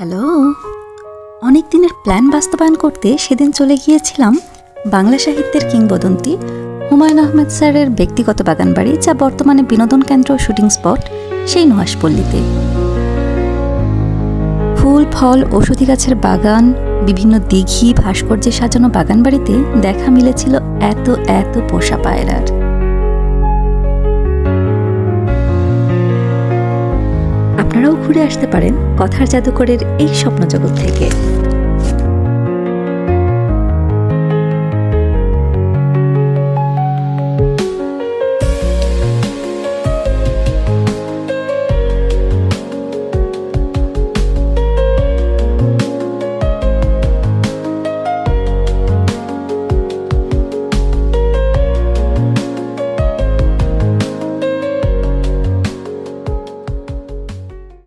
Hello. অনেক দিনের plan বাস্তবায়ন করতে সেদিন চলে গিয়েছিলাম বাংলা সাহিত্যের কিংবদন্তি হুমায়ুন আহমেদ স্যারের ব্যক্তিগত বাগান বাড়ি যা বর্তমানে বিনোদন কেন্দ্র শুটিং স্পট, সেই নুহাসপল্লীতে ফুল, ফল ওষুধি গাছের বাগান, বিভিন্ন দিঘি ভাস্কর্যে সাজানো বাগানবাড়িতে দেখা মিলেছিল এত এত পোষা পায়রার। আপনারাও ঘুরে আসতে পারেন কথার জাদুকরের এই স্বপ্নজগৎ থেকে।